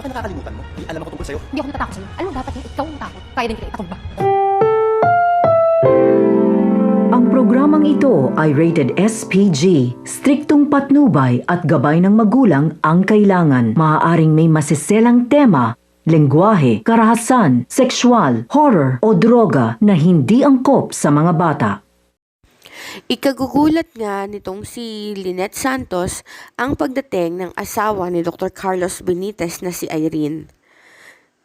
Baka nakakalimutan mo. May alam ako tungkol sa'yo. Hindi ako natatakot sa'yo. Alam mo, dapat yung ikaw ang takot. Kaya din kita itatumba. Ang programang ito ay rated SPG. Striktong patnubay at gabay ng magulang ang kailangan. Maaaring may masiselang tema, lengguwahe, karahasan, sexual, horror o droga na hindi angkop sa mga bata. Ikagugulat nga nitong si Lynette Santos ang pagdating ng asawa ni Dr. Carlos Benitez na si Irene.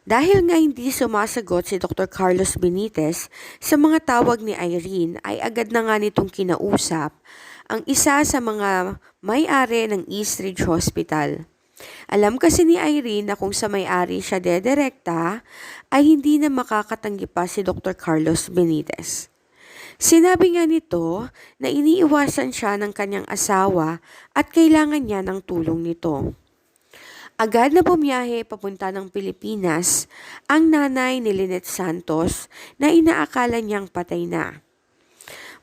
Dahil nga hindi sumasagot si Dr. Carlos Benitez sa mga tawag ni Irene ay agad na nga nitong kinausap ang isa sa mga may-ari ng Eastridge Hospital. Alam kasi ni Irene na kung sa may-ari siya dederekta ay hindi na makakatanggi pa si Dr. Carlos Benitez. Sinabi nga nito na iniiwasan siya ng kanyang asawa at kailangan niya ng tulong nito. Agad na bumiyahe papunta ng Pilipinas ang nanay ni Lynette Santos na inaakala niyang patay na.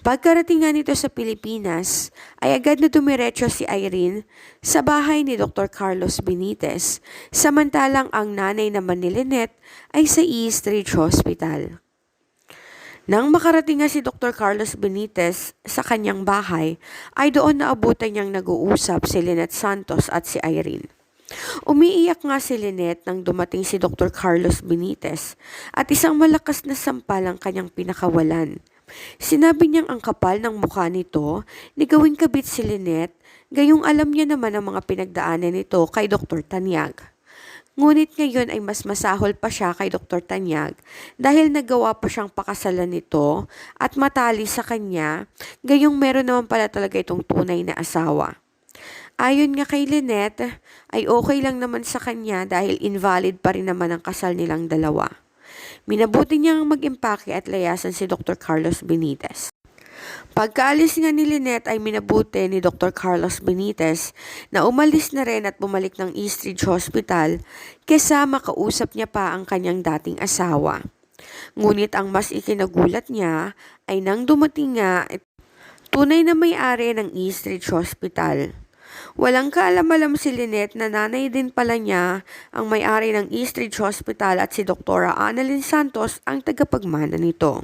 Pagkarating nga nito sa Pilipinas, ay agad na dumiretso si Irene sa bahay ni Dr. Carlos Benitez, samantalang ang nanay naman ni Lynette ay sa East Ridge Hospital. Nang makarating nga si Dr. Carlos Benitez sa kanyang bahay, ay doon naabutan niyang nag-uusap si Lynette Santos at si Irene. Umiiyak nga si Lynette nang dumating si Dr. Carlos Benitez at isang malakas na sampal ang kanyang pinakawalan. Sinabi niyang ang kapal ng mukha nito ni gawing kabit si Lynette gayong alam niya naman ang mga pinagdaanan nito kay Dr. Tanyag. Ngunit ngayon ay mas masahol pa siya kay Dr. Tanyag dahil nagawa pa siyang pakasalan nito at matali sa kanya, gayong meron naman pala talaga itong tunay na asawa. Ayon nga kay Lynette, ay okay lang naman sa kanya dahil invalid pa rin naman ang kasal nilang dalawa. Minabuti niyang mag-impake at layasan si Dr. Carlos Benitez. Pagkaalis nga ni Lynette ay minabuti ni Dr. Carlos Benitez na umalis na rin at bumalik ng Eastridge Hospital kesa makausap niya pa ang kanyang dating asawa. Ngunit ang mas ikinagulat niya ay nang dumating nga tunay na may-ari ng Eastridge Hospital. Walang kaalam-alam si Lynette na nanay din pala niya ang may-ari ng Eastridge Hospital at si Dr. Annalyn Santos ang tagapagmana nito.